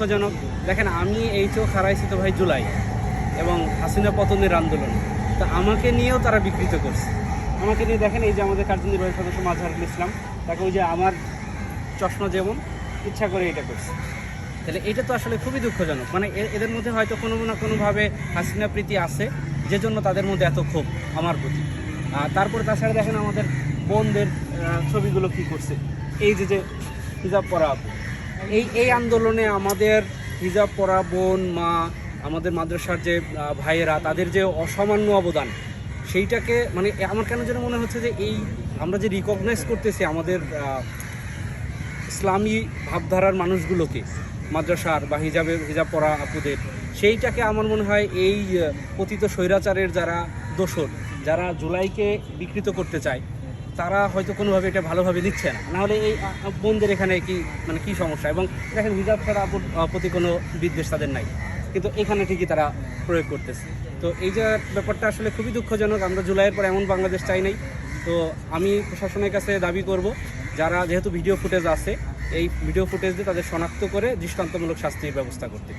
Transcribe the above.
দুঃখজনক। দেখেন, আমি এই চোখ হারাইছি তো ভাই জুলাই এবং হাসিনা পতনের আন্দোলন। তো আমাকে নিয়েও তারা বিকৃত করছে। আমাকে নিয়ে দেখেন, এই যে আমাদের কার্যনির্বাহী সদস্য মাজহারুল ইসলাম, তাকে ওই যে আমার চশমা যেমন, ইচ্ছা করে এটা করছে। তাহলে এটা তো আসলে খুবই দুঃখজনক। মানে এদের মধ্যে হয়তো কোনো না কোনোভাবে হাসিনা প্রীতি আছে, যে জন্য তাদের মধ্যে এত ক্ষোভ আমার প্রতি। আর তারপরে তাছাড়া দেখেন, আমাদের বোনদের ছবিগুলো কি করছে? এই যে যে হিজাব পরা। এই এই আন্দোলনে আমাদের হিজাব পরা বোন, মা, আমাদের মাদ্রাসার যে ভাইয়েরা, তাদের যে অসামান্য অবদান, সেইটাকে মানে আমার কেন যেন মনে হচ্ছে যে এই, আমরা যে রিকগনাইজ করতেছি আমাদের ইসলামী ভাবধারার মানুষগুলোকে, মাদ্রাসার বা হিজাবে হিজাব পরা আপুদের, সেইটাকে আমার মনে হয় এই পতিত স্বৈরাচারের যারা দোষর, যারা জুলাইকে বিকৃত করতে চায় তারা হয়তো কোনোভাবে এটা ভালোভাবে দিচ্ছে না। নাহলে এই বোনদের এখানে কি মানে কি সমস্যা? এবং দেখেন হিজাব ছাড়া প্রতি কোনো বিদ্বেষ তাদের নাই। কিন্তু এখানে ঠিকই তারা প্রয়োগ করতেছে। তো এই যে ব্যাপারটা আসলে খুবই দুঃখজনক। আমরা জুলাইয়ের পর এমন বাংলাদেশ চাই নাই। তো আমি প্রশাসনের কাছে দাবি করব, যারা যেহেতু ভিডিও ফুটেজ আছে, এই ভিডিও ফুটেজ দিয়ে তাদের শনাক্ত করে দৃষ্টান্তমূলক শাস্তির ব্যবস্থা করতে।